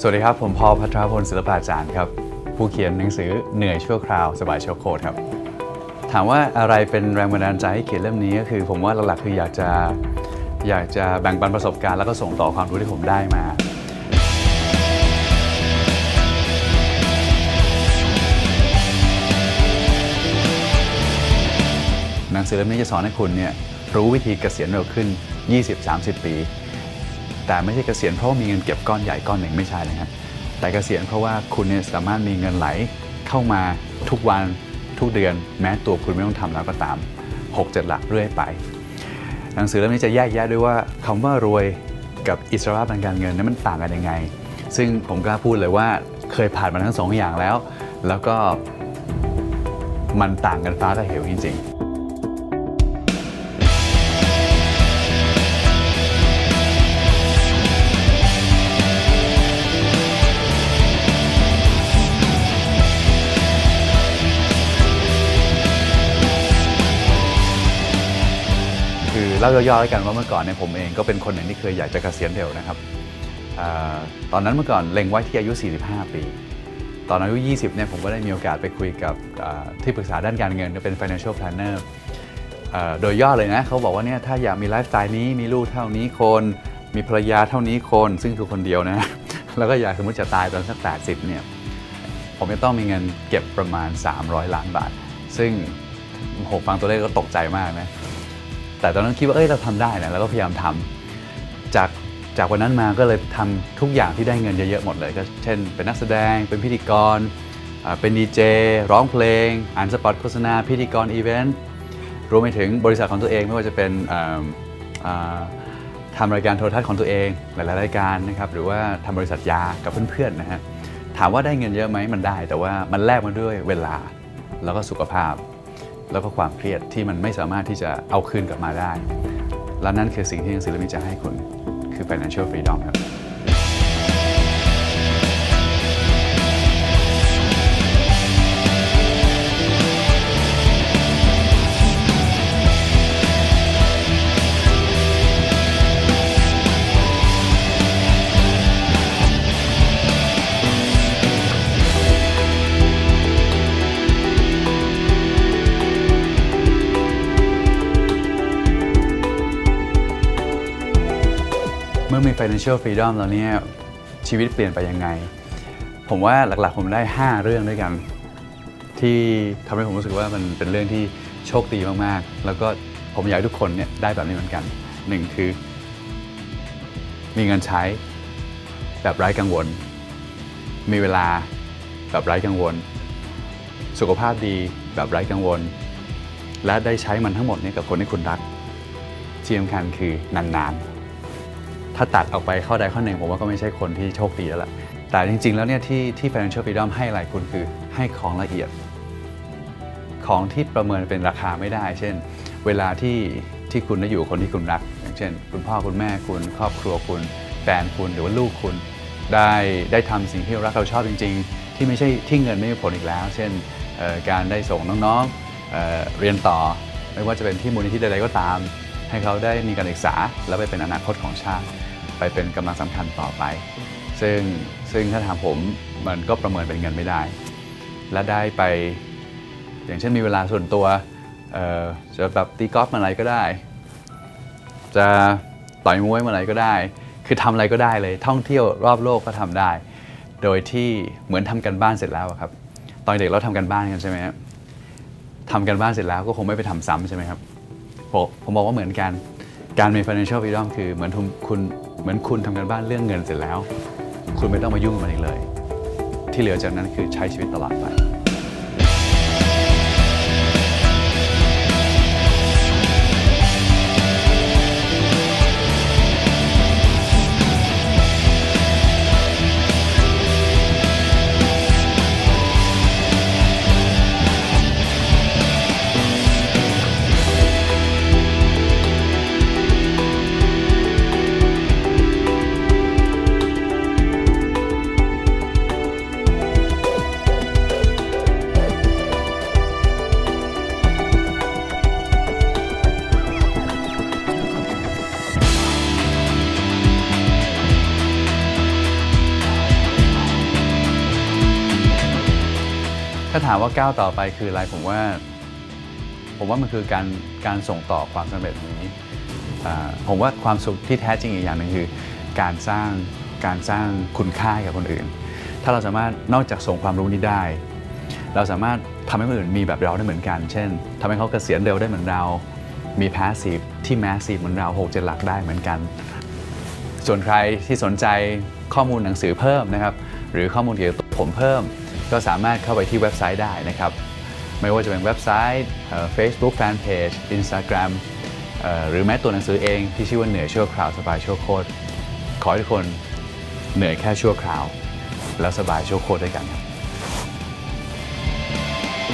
สวัสดีครับ ผมพอพัทรพลศิลปาจารย์ครับ ผู้เขียนหนังสือเหนื่อยชั่วคราวสบายชั่วโคตรครับ ถามว่าอะไรเป็นแรงบันดาลใจให้เขียนเล่มนี้ก็คือ ผมว่าหลักๆคืออยากจะอยากจะแบ่งปันประสบการณ์แล้วก็ส่งต่อความรู้ที่ผมได้มาหนังสือเล่มนี้จะสอนให้คุณเนี่ยรู้วิธีเกษียณเร็วขึ้น 20-30 ปี แต่ไม่ใช่เกษียณเพราะมีเงินเก็บก้อนใหญ่ก้อนหนึ่งไม่ใช่นะครับแต่เกษียณเพราะว่าคุณเนี่ยสามารถมีเงินไหลเข้ามาทุกวันทุกเดือน แม้ตัวคุณไม่ต้องทำแล้วก็ตาม 6-7 หลักเรื่อยไป หนังสือเล่มนี้จะแยกแยะด้วยว่าคำว่ารวยกับอิสระทางการเงินนั้นมันต่างกันยังไง ซึ่งผมกล้าพูดเลยว่าเคยผ่านมาทั้งสองอย่างแล้ว แล้วก็มันต่างกันฟ้ากับเหวจริง ๆ เล่าย่อๆแล้วกันว่าเมื่อก่อนเนี่ยผมเองก็เป็นคนหนึ่งที่เคยอยากจะเกษียณเร็วนะครับอตอนนั้นเมื่อก่อนเล็งไว้ที่อายุ 45 ปี ตอนอายุ 20 เนี่ยผมก็ได้มีโอกาสไปคุยกับที่ปรึกษาด้านการเงินเป็น financial planner โดยย่อเลยนะเขาบอกว่าเนี่ยถ้าอยากมีไลฟ์สไตล์นี้มีลูกเท่านี้คน มีภรรยาเท่านี้คน ซึ่งคือคนเดียวนะ แล้วก็อยากสมมติจะตายตอนสัก 80 เนี่ยผมจะต้องมีเงินเก็บประมาณ 300 ล้านบาท ซึ่งโหฟังตัวเลขก็ตกใจมากนะ แต่ตอนนั้นคิดว่าเอ้ยเราทำได้นะแล้วก็พยายามทำจากจากวันนั้นมาก็เลยทำทุกอย่างที่ได้เงินเยอะๆหมดเลยก็เช่น เป็นนักแสดงเป็นพิธีกร เป็นดีเจร้องเพลงอ่านสปอตโฆษณา พิธีกรอีเวนต์รวมไปถึงบริษัทของตัวเองไม่ว่าจะเป็นอ่าอ่าทำรายการโทรทัศน์ของตัวเองหลายๆรายการนะครับหรือว่าทำบริษัทยากับเพื่อนๆนะฮะถามว่าได้เงินเยอะไหมมันได้ แต่ว่ามันแลกมาด้วยเวลาแล้วก็สุขภาพ แล้วก็ความเครียดที่มันไม่สามารถที่จะเอาคืนกลับมาได้ และนั่นคือสิ่งที่หนังสือเล่มนี้จะให้คุณคือ financial freedom ครับ เมื่อมี financial freedom แล้วเนี่ยชีวิตเปลี่ยนไปยังไง ผมว่าหลักๆ ผมได้ 5 เรื่องด้วยกัน ที่ทำให้ผมรู้สึกว่ามันเป็นเรื่องที่โชคดีมากๆ แล้วก็ผมอยากให้ทุกคนเนี่ยได้แบบนี้เหมือนกันหนึ่งคือ มีเงินใช้แบบไร้กังวล มีเวลาแบบไร้กังวล สุขภาพดีแบบไร้กังวล และได้ใช้มันทั้งหมดนี่ยกับคนที่คุณรักที่สำคัญคือนานๆ ถ้าตัดออกไปข้อใดข้อหนึ่งผมว่าก็ไม่ใช่คนที่โชคดีแล้วล่ะ แต่จริง ๆ แล้วเนี่ยที่ที่ Financial Freedom ให้อะไรคุณคือให้ของละเอียด ของที่ประเมินเป็นราคาไม่ได้ เช่น เวลาที่ที่คุณได้อยู่คนที่คุณรัก อย่างเช่น คุณพ่อคุณแม่คุณครอบครัวคุณ แฟนคุณหรือว่าลูกคุณ ได้ได้ทำสิ่งที่รักเราชอบจริง ๆ ที่ไม่ใช่ที่เงินไม่มีผลอีกแล้ว เช่นการได้ส่งน้องๆเเรียนต่อ ไม่ว่าจะเป็นที่มูลนิธิใดๆก็ตาม ให้เขาได้มีการศึกษา แล้วไปเป็นอนาคตของชาติ ไปเป็นกำลังสำคัญต่อไป ซึ่งซึ่งถ้าถามผมมันก็ประเมินเป็นเงินไม่ได้ และได้ไป อย่างเช่นมีเวลาส่วนตัวจะแบบตีกอล์ฟเมื่อไรก็ได้ จะต่อยมวยเมื่อไรก็ได้ คือทำอะไรก็ได้เลย ท่องเที่ยวรอบโลกก็ทำได้ โดยที่เหมือนทำกันบ้านเสร็จแล้วครับ ตอนเด็กเราทำกันบ้านกันใช่ไหมครับทำกันบ้านเสร็จแล้วก็คงไม่ไปทำซ้ำใช่ไหมครับ ผมบอกว่าเหมือนกัน การมี financial freedom คือเหมือนคุณเหมือนคุณทำงานบ้านเรื่องเงินเสร็จแล้ว คุณไม่ต้องมายุ่งกับมันอีกเลย ที่เหลือจากนั้นคือใช้ชีวิตตลอดไป ถ้าถามว่าก้าวต่อไปคืออะไรผมว่า ผมว่ามันคือการการส่งต่อความสำเร็จนี้ผมว่าความสุขที่แท้จริงอีกอย่างหนึ่งคือ การสร้างการสร้างคุณค่ากับคนอื่น ถ้าเราสามารถนอกจากส่งความรู้นี้ได้ เราสามารถทำให้คนอื่นมีแบบเราได้เหมือนกัน เช่นทำให้เขาเกษียณเร็วได้เหมือนเรา มีพาสซีฟที่แมสซีฟเหมือนเรา6 7หลักได้เหมือนกัน ส่วนใครที่สนใจข้อมูลหนังสือเพิ่มนะครับ หรือข้อมูลเกี่ยวกับผมเพิ่ม ก็สามารถเข้าไปที่เว็บไซต์ได้นะครับ ไม่ว่าจะเป็นเว็บไซต์เอ่อ Facebook Fanpage Instagram หรือแม้ตัวหนังสือเองที่ชื่อว่าเหนื่อยชั่วคราวสบายชั่วโคตรขอให้ทุกคนเหนื่อยแค่ชั่วคราว แล้วสบายชั่วโคตรด้วยกันครับ